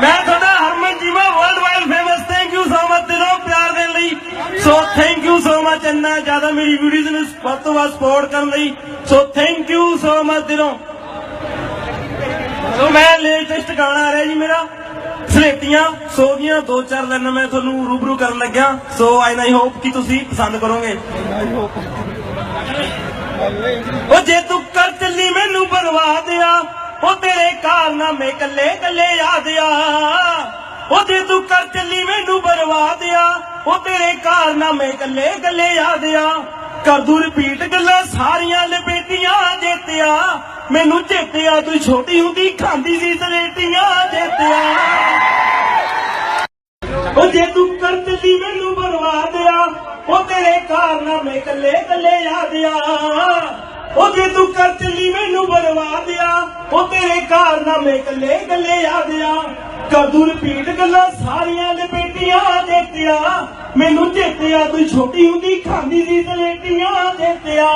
ਮੈਂ ਤੁਹਾਡਾ Harman Jeeva world wide famous thank you so much ਦਿਲੋਂ ਪਿਆਰ ਦੇਣ ਲਈ। So thank you so much ਇੰਨਾ ਜ਼ਿਆਦਾ ਮੇਰੀ ਵੀਡੀਓਜ਼ ਨੂੰ ਵੱਧ ਤੋਂ ਵੱਧ ਸਪੋਰਟ ਕਰਨ ਲਈ। So thank you so much ਦਿਲੋਂ। ਸੋ ਮੈਂ ਲੇਟੈਸਟ ਗਾਣਾ ਆ ਰਿਹਾ ਜੀ ਮੇਰਾ। ਸਲੇਟੀਆਂ ਸੋ ਦੀਆਂ ਦੋ ਚਾਰ ਲਾਈਨਾਂ ਮੈਂ ਤੁਹਾਨੂੰ ਰੂਬਰੂ ਕਰਨ ਲੱਗਿਆ। ਸੋ ਆਈ ਆਈ ਹੋਪ ਕਿ ਤੁਸੀਂ ਪਸੰਦ ਕਰੋਗੇ। ਉਹ ਜੇ ਤੂੰ ਉਹ ਤੇਰੇ ਕਾਰਨਾਮੇ ਕੱਲੇ ਕੱਲੇ ਯਾਦ ਆ। ਉਹ ਜੇ ਤੂੰ ਕਰ ਚੱਲੀ ਮੈਨੂੰ ਬਰਬਾਦ ਆ ਉਹ ਤੇਰੇ ਕਾਰਨਾਮੇ ਕੱਲੇ ਕੱਲੇ ਯਾਦ ਆ। ਕਰ ਦੂ ਰਿਪੀਟ ਗੱਲਾਂ ਸਾਰੀਆਂ ਲਪੇਟੀਆਂ ਜੇਤਿਆ। ਮੈਨੂੰ ਚੇਤਿਆ ਤੂੰ ਛੋਟੀ ਹੁੰਦੀ ਖਾਂਦੀ ਸੀ ਸਲੇਟੀਆਂ ਜੇਤਿਆ। ਉਹ ਜੇ ਤੂੰ ਕਰ ਦਿੱਤੀ ਮੈਨੂੰ ਬਰਬਾਦ ਆ ਉਹ ਤੇਰੇ ਕਾਰਨਾਮੇ ਕੱਲੇ ਕੱਲੇ ਯਾਦ ਆ। ਉਹ ਜੇ ਤੂੰ ਕਰ ਚੱਲੀ ਮੈਨੂੰ ਬਰਬਾਦ ਦਿਆ, ਉਹ ਤੇਰੇ ਕਾਰਨਾਮੇ ਕੱਲੇ ਕੱਲੇ ਯਾਦ ਆ ਕਦੂ ਰਿਪੀਟ ਗੱਲਾਂ ਸਾਰੀਆਂ ਲਪੇਟੀਆਂ ਦੇਖਿਆ ਮੈਨੂੰ ਚੇਤਿਆ ਤੂੰ ਛੋਟੀ ਹੁੰਦੀ ਖਾਂਦੀ ਸੀ ਸਲੇਟੀਆਂ ਦੇਖਿਆ